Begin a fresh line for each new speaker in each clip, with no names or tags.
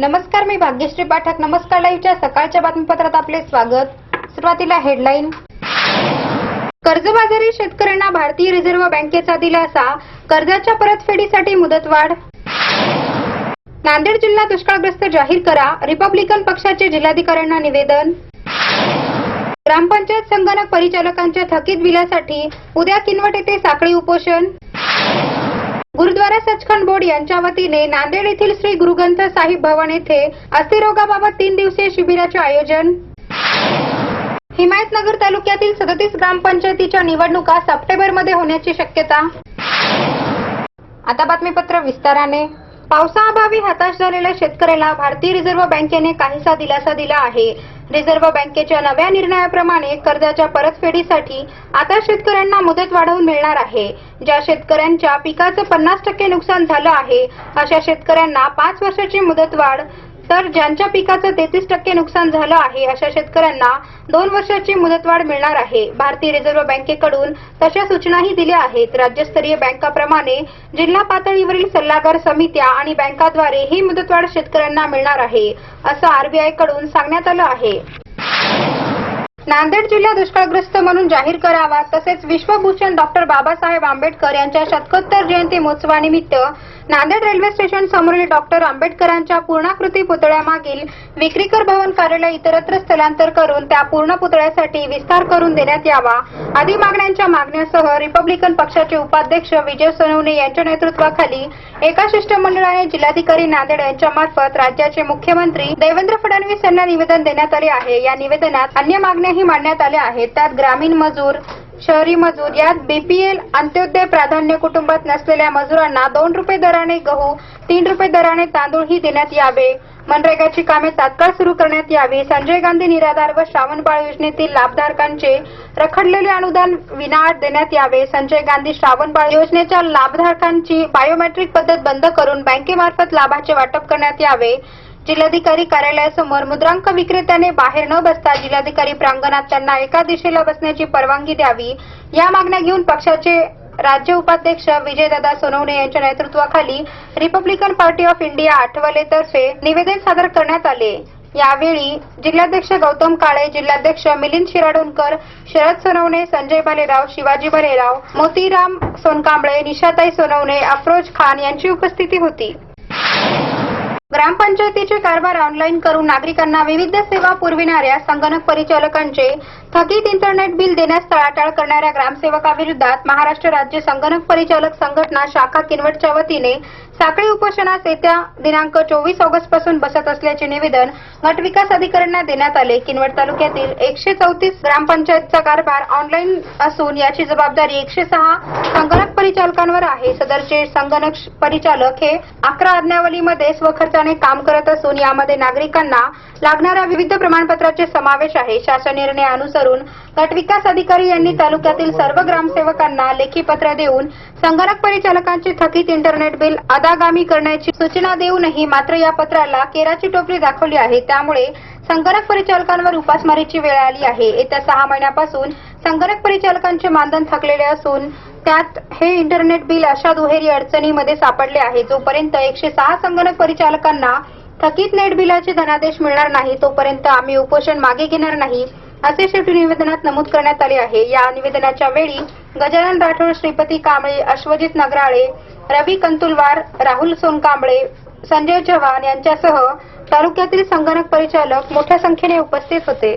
नमस्कार मी भाग्यश्री पाठक. नमस्कार लाईव्हच्या सकाळच्या बातमीपत्रात आपले स्वागत. सुरुवातीला हेडलाईन. कर्जबाजारी शेतकऱ्यांना भारतीय रिझर्व्ह बँकेचा दिलासा. कर्जाच्या परतफेडीसाठी मुदतवाढ. नांदेड जिल्हा दुष्काळग्रस्त जाहीर करा. रिपब्लिकन पक्षाचे जिल्हाधिकाऱ्यांना निवेदन. ग्रामपंचायत संगणक परिचालकांच्या थकीत बिलासाठी उद्या किनवट येथे साखळी उपोषण. गुरुद्वारा सचखंड बोर्ड यांच्या वतीने नांदेड येथील श्री गुरुग्रंथ साहिब भवन येथे अस्थिरोगाबाबत तीन दिवसीय शिबिराचे आयोजन. हिमायतनगर तालुक्यातील सदतीस ग्रामपंचायतीच्या निवडणुका सप्टेंबरमध्ये होण्याची शक्यता. आता बातमीपत्र विस्ताराने. पावसाअभावी हताश झालेल्या शेतकऱ्याला भारतीय रिझर्व्ह बँकेने काहीसा दिलासा दिला आहे. रिझर्व्ह बँकेच्या नव्या निर्णयाप्रमाणे कर्जाच्या परतफेडीसाठी आता शेतकऱ्यांना मुदत वाढवून मिळणार आहे. ज्या शेतकऱ्यांच्या पिकाचं पन्नास टक्के नुकसान झालं आहे अशा शेतकऱ्यांना पाच वर्षाची मुदतवाढ तर ज्यांच्या पिकाचं तेहतीस टक्के नुकसान झालं आहे अशा शेतकऱ्यांना दोन वर्षाची मुदतवाढ मिळणार आहे. भारतीय रिझर्व्ह बँकेकडून तशा सूचनाही दिल्या आहेत. राज्यस्तरीय बँकाप्रमाणे जिल्हा पातळीवरील सल्लागार समित्या आणि बँकाद्वारे ही मुदतवाढ शेतकऱ्यांना मिळणार आहे असं आरबीआयकडून सांगण्यात आलं आहे. नांदेड जिल्हा दुष्काळग्रस्त म्हणून जाहीर करावा तसेच विश्वभूषण डॉक्टर बाबासाहेब आंबेडकर यांच्या शतकोत्तर जयंती महोत्सवानिमित्त नांदेड रेल्वे स्टेशन समोरील डॉक्टर आंबेडकरांच्या पूर्णाकृती पुतळ्यामागील विक्रीकर भवन कार्यालय इतरत्र स्थलांतर करून त्या पूर्ण पुतळ्यासाठी विस्तार करून देण्यात यावा आदी मागण्यांच्या मागण्यासह रिपब्लिकन पक्षाचे उपाध्यक्ष विजय सोनवणे यांच्या नेतृत्वाखाली एका शिष्टमंडळाने जिल्हाधिकारी नांदेड यांच्या मार्फत राज्याचे मुख्यमंत्री देवेंद्र फडणवीस यांना निवेदन देण्यात आले आहे. या निवेदनात अन्य मागण्याही मांडण्यात आल्या आहेत. त्यात ग्रामीण मजूर शहरी मजूर यात बीपीएल अंत्योदय प्राधान्य कुटुंबात नसलेल्या मजुरांना दोन रुपये दराने गहू तीन रुपये दराने तांदूळही देण्यात यावे. मनरेगाची कामे तात्काळ सुरू करण्यात यावी. संजय गांधी निराधार व श्रावणबाळ योजनेतील लाभधारकांचे रखडलेले अनुदान विनाअट देण्यात यावे. संजय गांधी श्रावणबाळ योजनेच्या लाभधारकांची बायोमेट्रिक पद्धत बंद करून बँकेमार्फत लाभाचे वाटप करण्यात यावे. जिल्हाधिकारी कार्यालयासमोर मुद्रांक विक्रेत्याने बाहेर न बसता जिल्हाधिकारी प्रांगणात त्यांना एका दिशेला बसण्याची परवानगी द्यावी या मागण्या घेऊन पक्षाचे राज्य उपाध्यक्ष विजयदादा सोनवणे यांच्या नेतृत्वाखाली रिपब्लिकन पार्टी ऑफ इंडिया आठवलेतर्फे निवेदन सादर करण्यात आले. यावेळी जिल्हाध्यक्ष गौतम काळे जिल्हाध्यक्ष मिलिंद शिराडोणकर शरद सोनवणे संजय भालेराव शिवाजी भालेराव मोतीराम सोनकांबळे निशाताई सोनवणे अफरोज खान यांची उपस्थिती होती. ग्रामपंचायतीचे कारभार ऑनलाईन करून नागरिकांना विविध सेवा पुरविणाऱ्या संगणक परिचालकांचे थकीत इंटरनेट बिल देण्यास टाळाटाळ करणाऱ्या ग्रामसेवकाविरोधात महाराष्ट्र राज्य संगणक परिचालक संघटना शाखा किनवटच्या वतीने साखळी उपोषणास येत्या दिनांक चोवीस ऑगस्टपासून बसत असल्याचे निवेदन गटविकास अधिकाऱ्यांना देण्यात आले. किनवट तालुक्यातील एकशे चौतीस ग्रामपंचायतचा कारभार ऑनलाईन असून याची जबाबदारी एकशे सहा संगणक परिचालकांवर आहे. सदरचे संगणक परिचालक हे अकरा आज्ञावलीमध्ये स्वखर्च स्वखर्चाने काम करत असून यामध्ये नागरिकांना लागणाऱ्या विविध प्रमाणपत्राचे समावेश आहे. शासन निर्णय अनुसरून गटविकास अधिकारी यांनी तालुक्यातील सर्व ग्रामसेवकांना लेखी पत्र देऊन संगणक परिचालकांचे थकीत इंटरनेट बिल अदागामी करण्याची सूचना देऊनही मात्र या पत्राला केराची टोपली दाखवली आहे. त्यामुळे संगणक परिचालकांवर उपासमारीची वेळ आली आहे. येत्या सहा महिन्यापासून संगणक परिचालकांचे मानधन थकलेले असून त्यात हे इंटरनेट बिल अशा दुहेरी अडचणीमध्ये सापडले आहे. जोपर्यंत एकशे सहा संगणक परिचालकांना थकीत नेट बिलाचे धनादेश मिळणार नाही तोपर्यंत आम्ही उपोषण मागे घेणार नाही असे शेवटी निवेदनात नमूद करण्यात आले आहे. या निवेदनाच्या वेळी गजानन राठोड श्रीपती कांबळे अश्वजित नगराळे रवी कंतुलवार राहुल सोनकांबळे संजय चव्हाण यांच्यासह तालुक्यातील संगणक परिचालक मोठ्या संख्येने उपस्थित होते.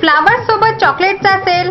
फ्लावर सोबत चॉकलेटचा sale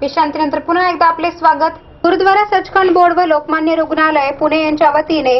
विश्रांतीनंतर पुन्हा एकदा आपले स्वागत. गुरुद्वारा सचखंड बोर्ड व लोकमान्य रुग्णालय पुणे यांच्या वतीने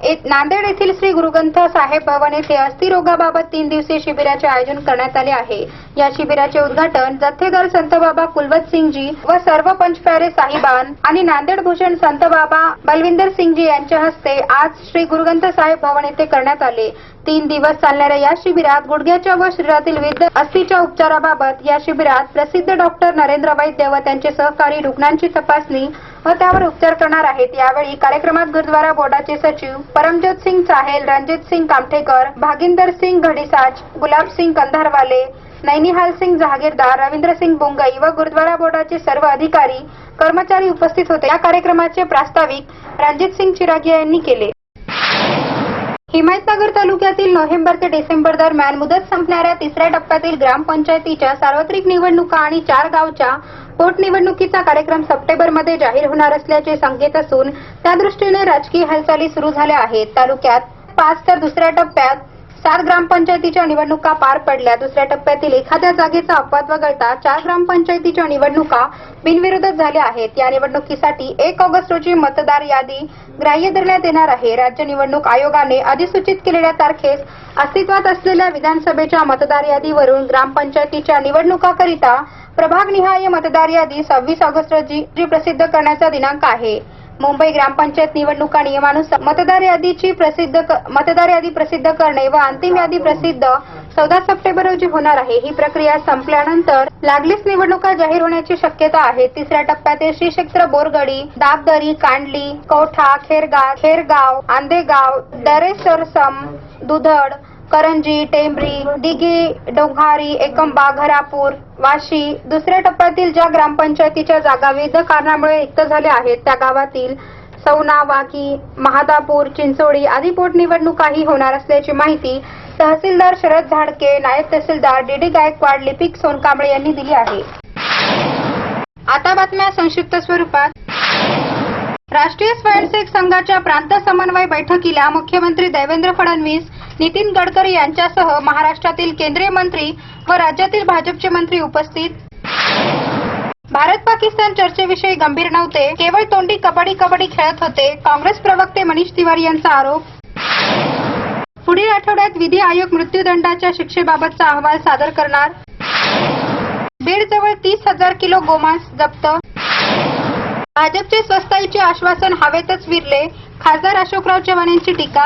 नांदेड येथील श्री गुरुग्रंथ साहेब भवन येथे अस्थिरोगाबाबत तीन दिवसीय शिबिराचे आयोजन करण्यात आले आहे. या शिबिराचे उद्घाटन जथ्थेदार संत बाबा कुलवत सिंगजी व सर्व पंचप्यारे साहिबान आणि नांदेड भूषण संत बाबा बलविंदर सिंगजी यांच्या हस्ते आज श्री गुरुग्रंथ साहेब भवन येथे करण्यात आले. तीन दिवस चालणाऱ्या या शिबिरात गुडघ्याच्या व शरीरातील विविध अस्थिच्या उपचाराबाबत या शिबिरात प्रसिद्ध डॉक्टर नरेंद्र वैद्य व त्यांचे सहकारी रुग्णांची तपासणी व त्यावर उपचार करणार आहेत. यावेळी कार्यक्रमात गुरुद्वारा बोर्डाचे सचिव परमजोत सिंग चाहेल रणजित सिंग कामठेकर भागिंदर सिंग घडीसाज गुलाब सिंग कंधारवाले नैनिहाल सिंग जहागीरदार रवींद्र सिंग बोंगई व गुरुद्वारा बोर्डाचे सर्व अधिकारी कर्मचारी उपस्थित होते. या कार्यक्रमाचे प्रास्ताविक रणजित सिंग चिरागिया यांनी केले. हिमायतनगर तालुक्यातील नोव्हेंबर ते डिसेंबर दरम्यान मुदत संपणाऱ्या तिसऱ्या टप्प्यातील ग्रामपंचायतीच्या सार्वत्रिक निवडणुका आणि चार गावच्या पोटनिवडणुकीचा कार्यक्रम सप्टेंबरमध्ये जाहीर होणार असल्याचे संकेत असून त्या दृष्टीने राजकीय हालचाली सुरू झाल्या आहेत. तालुक्यात पाच तर दुसऱ्या टप्प्यात चार ग्रामपंचायतीच्या निवडणुका पार पडल्या. दुसऱ्या टप्प्यातील एखाद्या जागेचा अपवाद वगळता चार ग्रामपंचायतीच्या निवडणुका बिनविरोधच झाल्या आहेत. या निवडणुकीसाठी एक ऑगस्ट रोजी मतदार यादी ग्राह्य धरण्यात येणार आहे. राज्य निवडणूक आयोगाने अधिसूचित केलेल्या तारखेस अस्तित्वात असलेल्या विधानसभेच्या मतदार यादीवरून ग्रामपंचायतीच्या निवडणुकाकरिता प्रभागनिहाय मतदार यादी सव्वीस ऑगस्ट रोजी जी प्रसिद्ध करण्याचा दिनांक आहे. मुंबई ग्रामपंचायत निवडणुका नियमानुसार मतदार यादीची प्रसिद्ध मतदार यादी प्रसिद्ध करणे व अंतिम यादी प्रसिद्ध चौदा सप्टेंबर रोजी होणार आहे. ही प्रक्रिया संपल्यानंतर लागलीच निवडणुका जाहीर होण्याची शक्यता आहे. तिसऱ्या टप्प्यातील श्री क्षेत्र बोरगडी दाबदरी कांडली कौठा खेरगाव खेरगाव आंदेगाव दरेसरसम दुधड करंजी टेंबरी दिघी डोंघारी एकंबा घरापूर वाशी दुसऱ्या टप्प्यातील ज्या ग्रामपंचायतीच्या जागा विविध कारणामुळे रिक्त झाल्या आहेत त्या गावातील सौना वाकी महादापूर चिंचोडी आदी पोटनिवडणुकाही होणार असल्याची माहिती तहसीलदार शरद झाडके नायब तहसीलदार डी डी गायकवाड लिपिक सोनकांबळे यांनी दिली आहे. आता बातम्या संक्षिप्त स्वरूपात. राष्ट्रीय स्वयंसेवक संघाच्या प्रांत समन्वय बैठकीला मुख्यमंत्री देवेंद्र फडणवीस नितीन गडकरी यांच्यासह महाराष्ट्रातील केंद्रीय मंत्री व राज्यातील भाजपचे मंत्री उपस्थित. भारत पाकिस्तान चर्चेविषयी गंभीर नव्हते केवळ तोंडी कबड्डी कबड्डी खेळत होते काँग्रेस प्रवक्ते मनीष तिवारी यांचा आरोप. पुढील आठवड्यात विधी आयोग मृत्यूदंडाच्या शिक्षेबाबतचा अहवाल सादर करणार. बीड जवळ तीस हजार किलो गोमांस जप्त भाजपचे स्वस्ताईचे आश्वासन हवेतच विरले खासदार अशोकराव चव्हाण यांची टीका.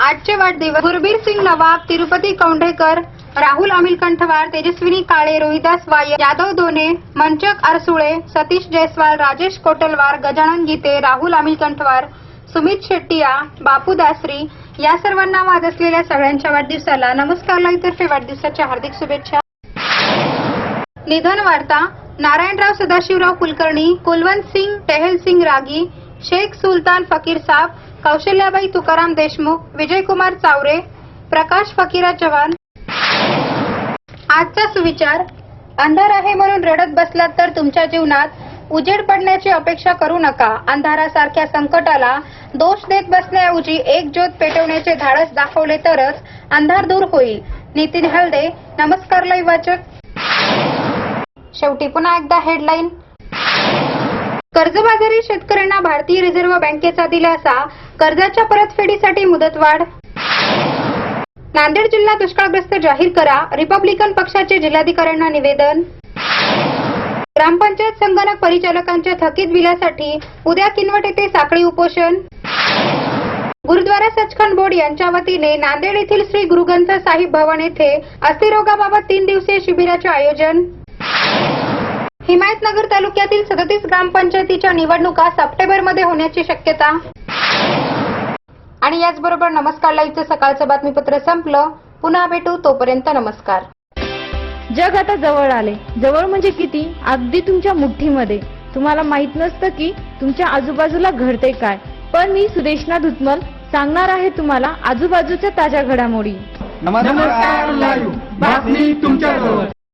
आजचे वाढदिवस गुरबीर सिंग नवाब तिरुपती कौंढेकर राहुल अमिल कंठवार तेजस्विनी काळे रोहिदास वाय यादव दोने मंचक आरसुळे सतीश जयस्वाल राजेश कोटलवार गजानन गीते राहुल अमिल कंठवार सुमित शेट्टिया बापू दासरी या सर्वांना वाद असलेल्या सगळ्यांच्या वाढदिवसाला नमस्कार लाईतर्फे वाढदिवसाच्या हार्दिक शुभेच्छा. निधन वार्ता नारायणराव सदाशिवराव कुलकर्णी कुलवंत सिंग टेहल सिंग रागी शेख सुलतान फकीर साब कौशल्याबाई तुकाराम देशमुख विजयकुमार चावरे प्रकाश फकीरा चव्हाण. आजचा सुविचार अंधार आहे म्हणून रडत बसलात तर तुमच्या जीवनात उजेड पडण्याची अपेक्षा करू नका. अंधारासारख्या संकटाला दोष देत बसण्याऐवजी एक ज्योत पेटवण्याचे धाडस दाखवले तरच अंधार दूर होईल. नितीन हलदे नमस्कार लय वाचक. शेवटी पुन्हा एकदा हेडलाईन कर्जबाजारी शेतकऱ्यांना भारतीय रिझर्व्ह बँकेचा दिलासा कर्जाच्या परतफेडीसाठी मुदतवाढ. नांदेड जिल्हा दुष्काळग्रस्त जाहीर करा रिपब्लिकन पक्षाचे जिल्हाधिकाऱ्यांना निवेदन. ग्रामपंचायत संगणक परिचालकांच्या थकीत बिलासाठी उद्या किनवट येथे साखळी उपोषण. गुरुद्वारा सचखंड बोर्ड यांच्या वतीने नांदेड येथील श्री गुरुग्रंथ साहिब भवन येथे अस्थिरोगाबाबत तीन दिवसीय शिबिराचे आयोजन. हिमायतनगर तालुक्यातील सदतीस ग्रामपंचायतीच्या निवडणुका सप्टेंबरमध्ये होण्याची शक्यता. आणि याचबरोबर नमस्कार लाईव्हचं सकाळचं बातमीपत्र संपलं. पुन्हा भेटू तोपर्यंत नमस्कार.
जग आता जवळ आले. जवळ म्हणजे किती? अगदी तुमच्या मुठ्ठीमध्ये. तुम्हाला माहीत नसतं की तुमच्या आजूबाजूला घडते काय. पण मी सुदेशना धुतमल सांगणार आहे तुम्हाला आजूबाजूच्या ताज्या घडामोडी.
नमस्कार लाईव्ह बातमी तुमच्याजवळ.